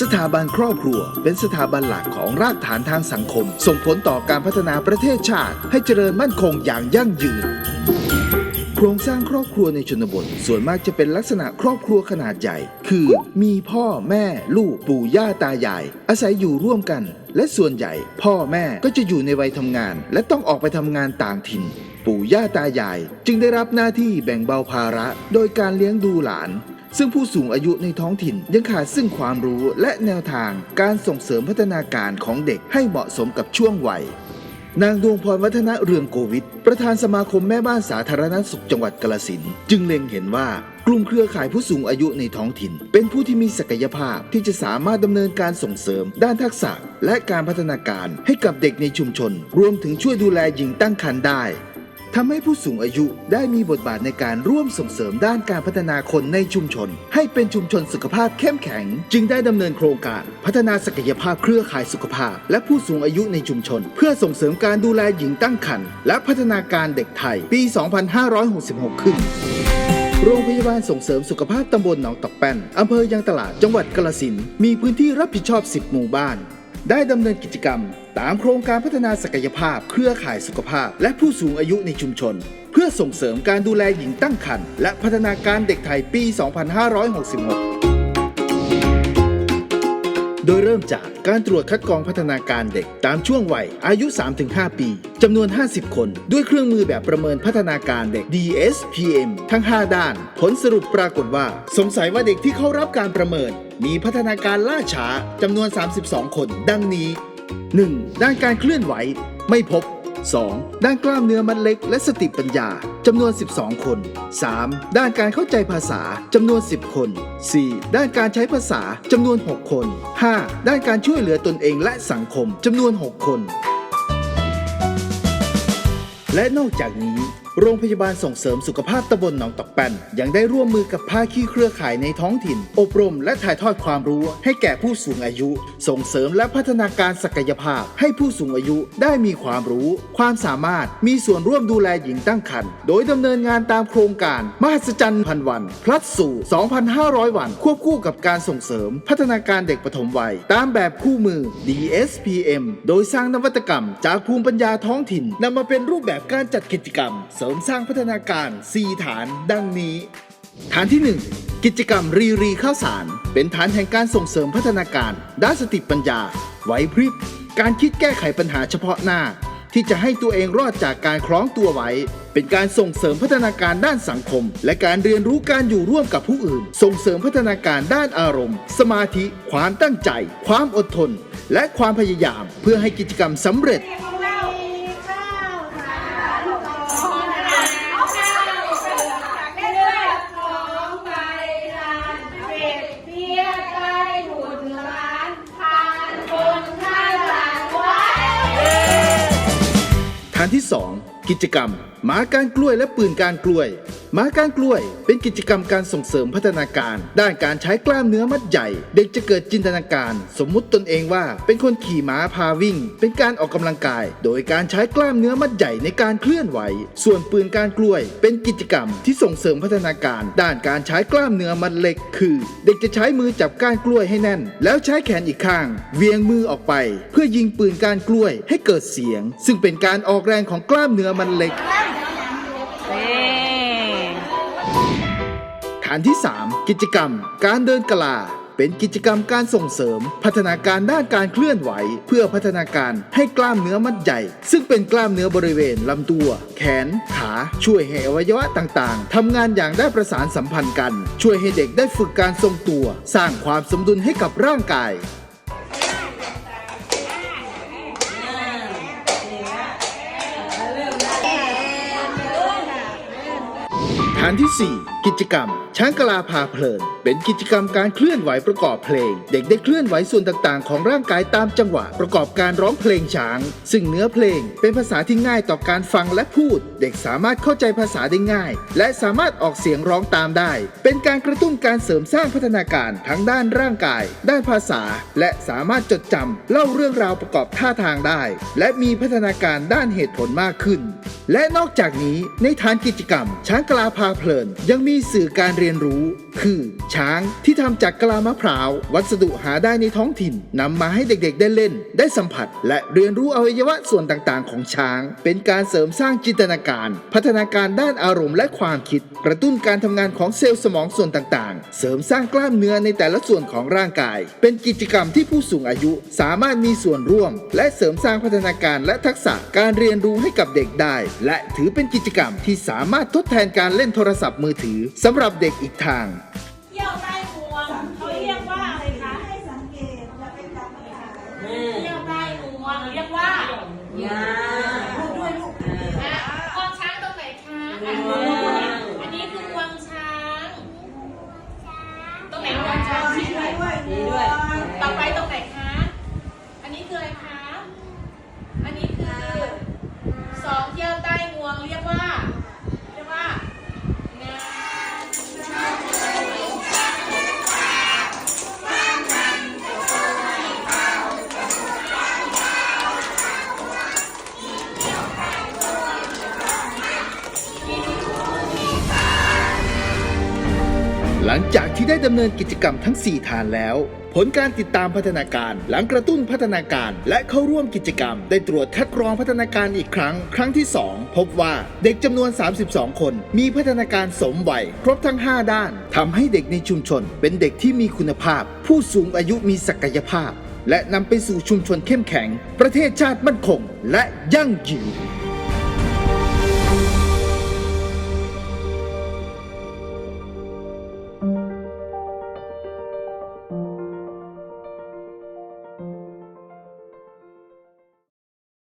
สถาบันครอบครัวเป็นสถาบันหลักของรากฐานทางสังคม ส่งผลต่อการพัฒนาประเทศชาติ ให้เจริญมั่นคงอย่างยั่งยืน โครงสร้างครอบครัวในชนบท ส่วนมากจะเป็นลักษณะครอบครัวขนาดใหญ่ คือมีพ่อแม่ลูกปู่ย่าตายาย อาศัยอยู่ร่วมกัน และส่วนใหญ่ พ่อแม่ก็จะอยู่ในวัยทำงาน และต้องออกไปทำงานต่างถิ่น ปู่ย่าตายาย จึงได้รับหน้าที่แบ่งเบาภาระ โดยการเลี้ยงดูหลาน ซึ่งผู้สูงอายุในท้องถิ่นยังขาดซึ่งความรู้และแนวทางการส่งเสริมพัฒนาการของเด็กให้เหมาะสมกับช่วงวัยนางดวงพรวัฒนะเรืองโกวิทประธานสมาคมแม่บ้านสาธารณสุขจังหวัดกาลสินจึงเล็งเห็นว่ากลุ่มเครือข่ายผู้สูงอายุในท้องถิ่น เป็นผู้ที่มีศักยภาพที่จะสามารถดำเนินการส่งเสริม ด้านทักษะและการพัฒนาการให้กับเด็กในชุมชน รวมถึงช่วยดูแลหญิงตั้งครรภ์ได้ ทำให้ผู้สูงอายุได้มีบทบาทในการร่วมส่งเสริมด้านการพัฒนาคนในชุมชน ให้เป็นชุมชนสุขภาพเข้มแข็ง จึงได้ดำเนินโครงการ พัฒนาศักยภาพเครือข่ายสุขภาพ และผู้สูงอายุในชุมชน เพื่อส่งเสริมการดูแลหญิงตั้งครรภ์และพัฒนาการเด็กไทย ปี 2566 ขึ้นโรงพยาบาลส่งเสริมสุขภาพตำบลหนองตอกแป้น อำเภอยางตลาด จังหวัดกาลสิน มีพื้นที่รับผิดชอบ 10 หมู่บ้าน ได้ดำเนินกิจกรรม ตามโครงการพัฒนาศักยภาพ เครือข่ายสุขภาพ และผู้สูงอายุในชุมชน เพื่อส่งเสริมการดูแลหญิงตั้งครรภ์และพัฒนาการเด็กไทยปี 2566 โดยเริ่มจากการตรวจคัดกรองพัฒนาการเด็ก ตามช่วงวัยอายุ 3-5 ปีจำนวน 50 คน ด้วยเครื่องมือแบบประเมินพัฒนาการเด็ก DSPM ทั้ง 5 ด้าน ผลสรุปปรากฏว่า สงสัยว่าเด็กที่เข้ารับการประเมิน มีพัฒนาการล่าช้าจำนวน 32 คน ดังนี้ 1. ด้านการเคลื่อนไหว ไม่พบ 2. ด้านกล้ามเนื้อมัดเล็กและสติปัญญาจำนวน 12 คน 3. ด้านการเข้าใจภาษาจำนวน 10 คน 4. ด้านการใช้ภาษาจำนวน 6 คน 5. ด้านการช่วยเหลือตนเองและสังคมจำนวน 6 คน และนอกจากนี้ โรงพยาบาลส่งเสริมสุขภาพตำบลหนองตอกแปนยังได้ร่วมมือกับภาคีเครือข่ายในท้องถิ่น อบรมและถ่ายทอดความรู้ให้แก่ผู้สูงอายุ ส่งเสริมและพัฒนาการศักยภาพ ให้ผู้สูงอายุได้มีความรู้ ความสามารถมีส่วนร่วมดูแลหญิงตั้งครรภ์โดยดำเนินงานตามโครงการมหัศจรรย์พันวัน พลัดสู่ 2,500 วัน ควบคู่กับการส่งเสริม พัฒนาการเด็กปฐมวัย ตามแบบคู่มือ DSPM โดยสร้างนวัตกรรม จากภูมิปัญญาท้องถิ่นนำมาเป็นรูปแบบการจัดกิจกรรมเสริมสร้างพัฒนาการ 4 ฐานดังนี้ ฐานที่ 1 กิจกรรมรีรีข้าวสาร เป็นฐานแห่งการส่งเสริมพัฒนาการ ด้านสติปัญญา ไหวพริบ การคิดแก้ไขปัญหาเฉพาะหน้า ที่จะให้ตัวเองรอดจากการคล้องตัวไว้ เป็นการส่งเสริมพัฒนาการด้านสังคม และการเรียนรู้การอยู่ร่วมกับผู้อื่น ส่งเสริมพัฒนาการด้านอารมณ์ สมาธิ ความตั้งใจ ความอดทน และความพยายาม เพื่อให้กิจกรรมสำเร็จ ที่ 2 กิจกรรมหมาการกล้วยและปืนการกล้วยหมาการกล้วยเป็นกิจกรรมการส่งเสริมพัฒนาการ ด้านการใช้กล้ามเนื้อมัดใหญ่ เด็กจะเกิดจินตนาการ สมมุติตนเองว่า เป็นคนขี่ม้าพาวิ่ง เป็นการออกกำลังกาย โดยการใช้กล้ามเนื้อมัดใหญ่ในการเคลื่อนไหว ส่วนปืนการกล้วย เป็นกิจกรรมที่ส่งเสริมพัฒนาการ ด้านการใช้กล้ามเนื้อมัดเล็ก คือ เด็กจะใช้มือจับก้านกล้วยให้แน่น แล้วใช้แขนอีกข้างเวียงมือออกไป เพื่อยิงปืนการกล้วยให้เกิดเสียง ซึ่งเป็นการออกแรงของกล้ามเนื้อมันเล็ก ฐานที่ 3 กิจกรรม การเดินกลา เป็นกิจกรรมการส่งเสริม พัฒนาการด้านการเคลื่อนไหว เพื่อพัฒนาการให้กล้ามเนื้อมัดใหญ่ ซึ่งเป็นกล้ามเนื้อบริเวณลำตัว แขน ขาช่วยให้อวัยวะต่างๆทำงานอย่างได้ประสานสัมพันธ์กัน ช่วยให้เด็กได้ฝึกการทรงตัว สร้างความสมดุลให้กับร่างกายฐานที่ 4กิจกรรม ช้างกลาพาเพลิน เป็นกิจกรรมการเคลื่อนไหวประกอบเพลง เด็กได้เคลื่อนไหวส่วนต่างๆ ของร่างกายตามจังหวะ ประกอบการร้องเพลงช้าง ซึ่งเนื้อเพลงเป็นภาษาที่ง่ายต่อการฟังและพูด เด็กสามารถเข้าใจภาษาได้ง่าย และสามารถออกเสียงร้องตามได้ เป็นการกระตุ้นการเสริมสร้างพัฒนาการทั้งด้านร่างกาย ด้านภาษา และสามารถจดจำเล่าเรื่องราวประกอบท่าทางได้ และมีพัฒนาการด้านเหตุผลมากขึ้น และนอกจากนี้ในฐานกิจกรรม ช้างกลาพาเพลินยังมีสื่อการเรียนรู้ คือช้างที่ทำจากกะลามะพร้าว วัสดุหาได้ในท้องถิ่นนำมาให้เด็กๆได้เล่น ได้สัมผัส และเรียนรู้อวัยวะส่วนต่างๆ ของช้าง เป็นการเสริมสร้างจินตนาการ พัฒนาการด้านอารมณ์และความคิด กระตุ้นการทำงานของเซลล์สมองส่วนต่างๆ เสริมสร้างกล้ามเนื้อในแต่ละส่วนของร่างกาย เป็นกิจกรรมที่ผู้สูงอายุสามารถมีส่วนร่วม และเสริมสร้างพัฒนาการและทักษะการเรียนรู้ให้กับเด็กได้ และถือเป็นกิจกรรมที่สามารถทดแทนการเล่นโทรศัพท์มือถือสำหรับเด็กอีกทาง เที่ยวใต้งวงเขาเรียกว่าอะไรคะให้สังเกตอย่าไปจับไม่หายเที่ยวใต้งวงเรียกว่าพูดด้วยลูกอะงวงช้างตรงไหนคะอันนี้คืองวงช้าง ตรงไหนงวงช้างชี้ด้วยดีด้วย ต่อไป หลังจากที่ได้ดำเนินกิจกรรมทั้ง 4 ฐานแล้ว ผลการติดตามพัฒนาการ หลังกระตุ้นพัฒนาการ และเข้าร่วมกิจกรรม ได้ตรวจคัดกรองพัฒนาการอีกครั้ง ครั้งที่ 2 พบว่าเด็กจำนวน 32 คน มีพัฒนาการสมวัยครบทั้ง 5 ด้านทำให้เด็กในชุมชน เป็นเด็กที่มีคุณภาพ ผู้สูงอายุมีศักยภาพ และนำไปสู่ชุมชนเข้มแข็ง ประเทศชาติมั่นคง และยั่งยืน